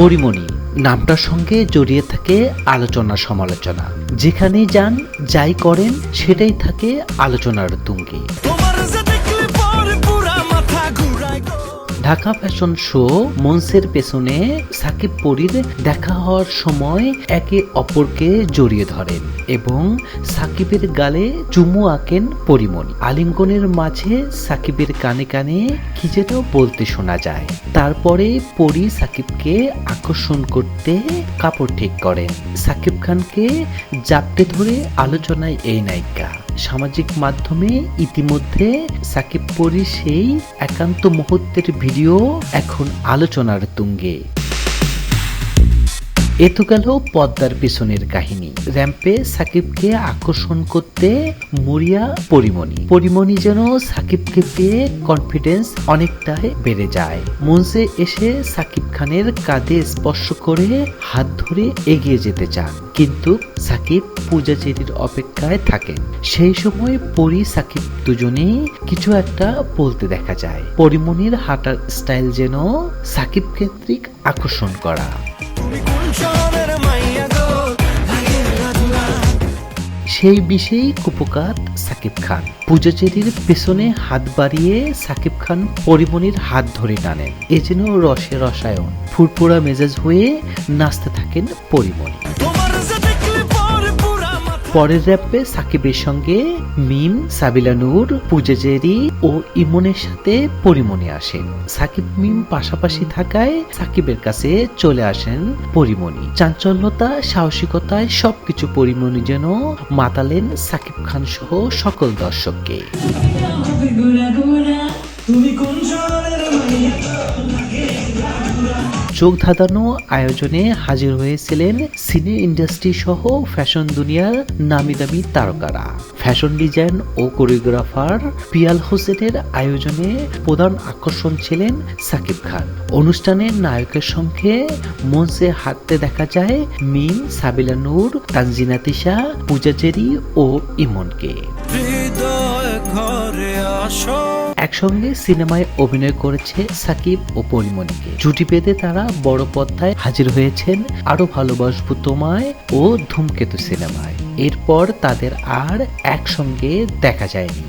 পরিমণি নামটার সঙ্গে জড়িয়ে থাকে আলোচনা সমালোচনা। যেখানেই যান, যাই করেন, সেটাই থাকে আলোচনার তুঙ্গে। ঢাকা ফ্যাশন শো মঞ্চের পেছনে সাকিব পরীর দেখা হওয়ার সময় একে অপরকে জড়িয়ে ধরেন এবং সাকিবের গালে চুমু আঁকেন পরিমণি আলিঙ্গনের মাঝে সাকিবের কানে কানে কি যেন বলতে শোনা যায়। তারপরে পরি সাকিবকে আকর্ষণ করতে কাপড় ঠিক করেন। সাকিব খানকে জাপটে ধরে আলোচনায় এই নায়িকা। সামাজিক মাধ্যমে ইতিমধ্যে সাকিব পরি সেই একান্ত মুহূর্তের ভিডিও এখন আলোচনার তুঙ্গে। এ তো গেল পদ্মার পিছনের কাহিনী। র্যাম্পে সাকিবকে আকর্ষণ করতে মরিয়া পরিমণি। পরিমণি যেন সাকিবকে পেয়ে কনফিডেন্স অনেকটাই বেড়ে যায়। মঞ্চে এসে সাকিব খানের কাঁধে স্পর্শ করে হাত ধরে এগিয়ে যেতে চান। কিন্তু সাকিব পূজাচেরির অপেক্ষায় থাকেন। সেই সময় পরি সাকিব দুজনেই কিছু একটা বলতে দেখা যায়। পরিমণির হাঁটার স্টাইল যেন সাকিব কেন্দ্রিক আকর্ষণ করা। সেই বিষেই কুপকাত সাকিব খান। পূজাচেরির পেছনে হাত বাড়িয়ে সাকিব খান পরিমণির হাত ধরে টানেন। এ যেন রসে রসায়ন। ফুরফুরা মেজাজ হয়ে নাচতে থাকেন পরিমণি পরের র্যাপে সাকিবের সঙ্গে মিম, সাবিলা নূর পূজাজেরি ও ইমনের সাথে পরিমণি আসেন। সাকিব মিম পাশাপাশি থাকায় সাকিবের কাছে চলে আসেন পরিমণি। চাঞ্চল্যতা, সাহসিকতায় সবকিছু পরিমণি যেন মাতালেন সাকিব খান সহ সকল দর্শককে। তুমি কোন চোখ ধাঁধানো আয়োজনে হাজির হয়েছিলেন সিনে ইন্ডাস্ট্রি সহ ফ্যাশন দুনিয়ার নামি দামি তারকারা। ফ্যাশন ডিজাইন ও কোরিওগ্রাফার পিয়াল হোসেনের আয়োজনে প্রধান আকর্ষণ ছিলেন সাকিব খান। অনুষ্ঠানে নায়কের সঙ্গে মঞ্চে হাঁটতে দেখা যায় মিম, সাবিলা নূর, তানজিনা তিশা পূজাচেরি ও ইমনকে। একসঙ্গে সিনেমায় অভিনয় করেছে সাকিব ও পরিমণিকে জুটি পেতে তারা বড় পর্দায় হাজির হয়েছেন আরও ভালোবাসবো তোমায় ও ধূমকেতু সিনেমায়। এরপর তাদের আর একসঙ্গে দেখা যায়নি।